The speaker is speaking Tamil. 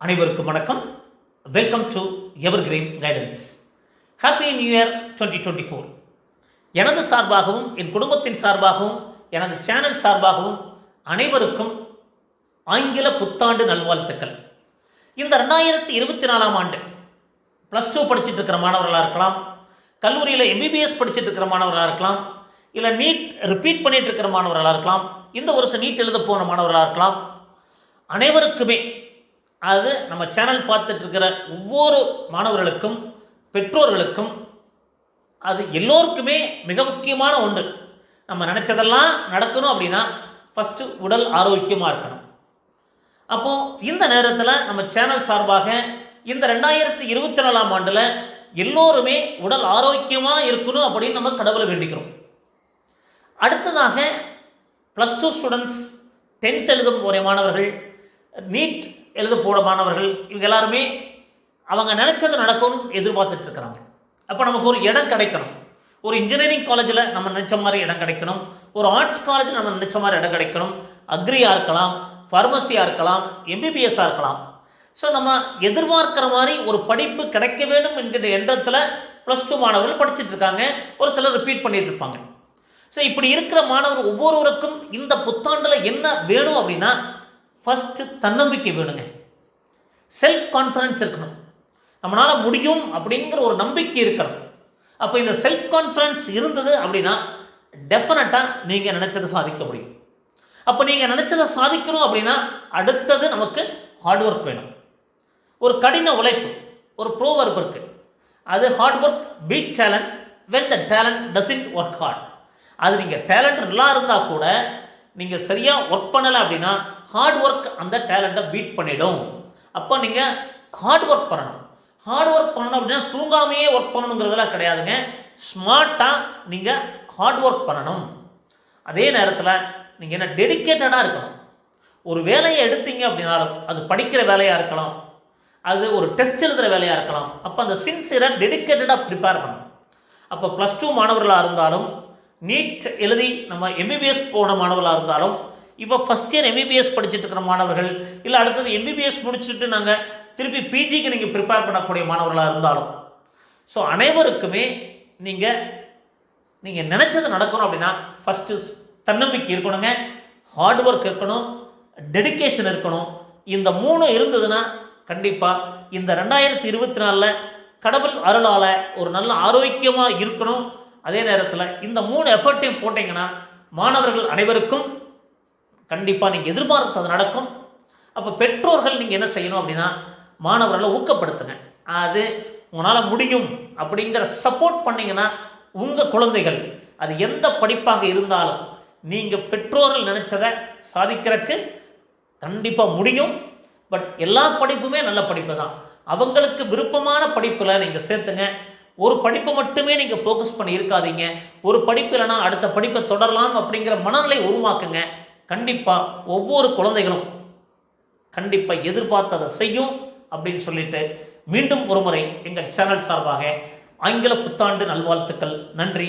அனைவருக்கும் வணக்கம். Welcome to evergreen guidance happy new year twenty twenty four எனது சார்பாகவும் என் குடும்பத்தின் சார்பாகவும் எனது சேனல் சார்பாகவும் அனைவருக்கும் ஆங்கில புத்தாண்டு நல்வாழ்த்துக்கள். இந்த ரெண்டாயிரத்தி இருபத்தி நாலாம் ஆண்டு ப்ளஸ் டூ படிச்சுட்டு இருக்கிற மாணவர்களாக இருக்கலாம் கல்லூரியில் எம்பிபிஎஸ் படிச்சுட்டு இருக்கிற மாணவர்களாக இருக்கலாம் இல்லை நீட் ரிப்பீட் பண்ணிட்டு இருக்கிற மாணவர்களாக இருக்கலாம் இந்த வருஷம் நீட் எழுத போன மாணவர்களாக இருக்கலாம் அனைவருக்குமே அது நம்ம சேனல் பார்த்துட்டு இருக்கிற ஒவ்வொரு மாணவர்களுக்கும் பெற்றோர்களுக்கும் அது எல்லோருக்குமே மிக முக்கியமான ஒன்று. நம்ம நினச்சதெல்லாம் நடக்கணும் அப்படின்னா ஃபஸ்ட்டு உடல் ஆரோக்கியமாக இருக்கணும். அப்போது இந்த நேரத்தில் நம்ம சேனல் சார்பாக இந்த ரெண்டாயிரத்தி இருபத்தி நாலாம் ஆண்டில் எல்லோருமே உடல் ஆரோக்கியமாக இருக்கணும் அப்படின்னு நம்ம கடவுளை வேண்டிக்கிறோம். அடுத்ததாக ப்ளஸ் டூ ஸ்டூடெண்ட்ஸ் டென்த் எழுதும் போகிற மாணவர்கள் நீட் எழுத போகிற மாணவர்கள் இவங்க எல்லாருமே அவங்க நினச்சது நடக்கணும்னு எதிர்பார்த்துட்டு இருக்கிறாங்க. அப்போ நமக்கு ஒரு இடம் கிடைக்கணும். ஒரு இன்ஜினியரிங் காலேஜில் நம்ம நினச்ச மாதிரி இடம் கிடைக்கணும். ஒரு ஆர்ட்ஸ் காலேஜில் நம்ம நினச்ச மாதிரி இடம் கிடைக்கணும். அக்ரியாக இருக்கலாம் ஃபார்மசியாக இருக்கலாம் எம்பிபிஎஸ்ஸாக இருக்கலாம். ஸோ நம்ம எதிர்பார்க்குற மாதிரி ஒரு படிப்பு கிடைக்க வேண்டும் என்கிற எண்ணத்தில் ப்ளஸ் டூ மாணவர்கள் படிச்சுட்டு இருக்காங்க. ஒரு சிலர் ரிப்பீட் பண்ணிட்டு இருப்பாங்க. ஸோ இப்படி இருக்கிற மாணவர் ஒவ்வொருவருக்கும் இந்த புத்தாண்டில் என்ன வேணும் அப்படின்னா ஃபஸ்ட்டு தன்னம்பிக்கை வேணுங்க. செல்ஃப் கான்ஃபிடன்ஸ் இருக்கணும். நம்மளால் முடியும் அப்படிங்கிற ஒரு நம்பிக்கை இருக்கணும். அப்போ இந்த செல்ஃப் கான்ஃபிடன்ஸ் இருந்தது அப்படின்னா டெஃபினட்டாக நீங்கள் நினச்சதை சாதிக்க முடியும். அப்போ நீங்கள் நினச்சதை சாதிக்கணும் அப்படின்னா அடுத்தது நமக்கு ஹார்ட் ஒர்க் வேணும். ஒரு கடின உழைப்பு ஒரு ப்ரோவர்ப் இருக்குது அது hard work beat talent when the talent doesn't work hard அது நீங்கள் டேலண்ட் நல்லா இருந்தால் கூட நீங்கள் சரியாக ஒர்க் பண்ணலை அப்படின்னா ஹார்ட் ஒர்க் அந்த டேலண்ட்டை பீட் பண்ணிடும். அப்போ நீங்கள் ஹார்ட் ஒர்க் பண்ணணும். ஹார்ட் ஒர்க் பண்ணணும் அப்படின்னா தூங்காமையே ஒர்க் பண்ணணுங்கிறதெல்லாம் கிடையாதுங்க. ஸ்மார்ட்டாக நீங்கள் ஹார்ட் ஒர்க் பண்ணணும். அதே நேரத்தில் நீங்கள் என்ன டெடிக்கேட்டடாக இருக்கணும். ஒரு வேலையை எடுத்தீங்க அப்படின்னாலும் அது படிக்கிற வேலையாக இருக்கலாம். அது ஒரு டெஸ்ட் எழுதுகிற வேலையாக இருக்கலாம். அப்போ அந்த சின்சியராக டெடிக்கேட்டடாக ப்ரிப்பேர் பண்ணணும். அப்போ ப்ளஸ் டூ மாணவர்களாக இருந்தாலும் நீட் எழுதி நம்ம எம்பிபிஎஸ் போன மாணவர்களாக இருந்தாலும் இப்போ ஃபஸ்ட் இயர் எம்பிபிஎஸ் படிச்சுட்டு இருக்கிற மாணவர்கள் இல்லை அடுத்தது எம்பிபிஎஸ் முடிச்சுட்டு நாங்கள் திருப்பி பிஜிக்கு நீங்கள் ப்ரிப்பேர் பண்ணக்கூடிய மாணவர்களாக இருந்தாலும் ஸோ அனைவருக்குமே நீங்கள் நீங்கள் நினச்சது நடக்கணும் அப்படின்னா ஃபஸ்ட்டு தன்னம்பிக்கை இருக்கணுங்க ஹார்ட் ஒர்க் இருக்கணும் டெடிக்கேஷன் இருக்கணும். இந்த மூணு இருந்ததுன்னா கண்டிப்பாக இந்த ரெண்டாயிரத்தி இருபத்தி நாலில் கடவுள் அருளால் ஒரு நல்ல ஆரோக்கியமாக இருக்கணும். அதே நேரத்தில் இந்த மூணு எஃபர்ட்டையும் போட்டிங்கன்னா மாணவர்கள் அனைவருக்கும் கண்டிப்பாக நீங்கள் எதிர்பார்த்தது நடக்கும். அப்போ பெற்றோர்கள் நீங்கள் என்ன செய்யணும் அப்படின்னா மாணவர்களை ஊக்கப்படுத்துங்க. அது உங்களால் முடியும் அப்படிங்கிற சப்போர்ட் பண்ணிங்கன்னா உங்கள் குழந்தைகள் அது எந்த படிப்பாக இருந்தாலும் நீங்கள் பெற்றோர்கள் நினச்சதை சாதிக்கிறதுக்கு கண்டிப்பாக முடியும். பட் எல்லா படிப்புமே நல்ல படிப்பு தான். அவங்களுக்கு விருப்பமான படிப்பில் நீங்கள் சேர்த்துங்க. ஒரு படிப்பை மட்டுமே நீங்கள் ஃபோக்கஸ் பண்ணி இருக்காதீங்க. ஒரு படிப்பு இல்லைனா அடுத்த படிப்பை தொடரலாம் அப்படிங்கிற மனநிலை உருவாக்குங்க. கண்டிப்பாக ஒவ்வொரு குழந்தைகளும் கண்டிப்பாக எதிர்பார்த்ததை செய்யும் அப்படின்னு சொல்லிட்டு மீண்டும் ஒருமுறை எங்கள் சேனல் சார்பாக ஆங்கில புத்தாண்டு நல்வாழ்த்துக்கள். நன்றி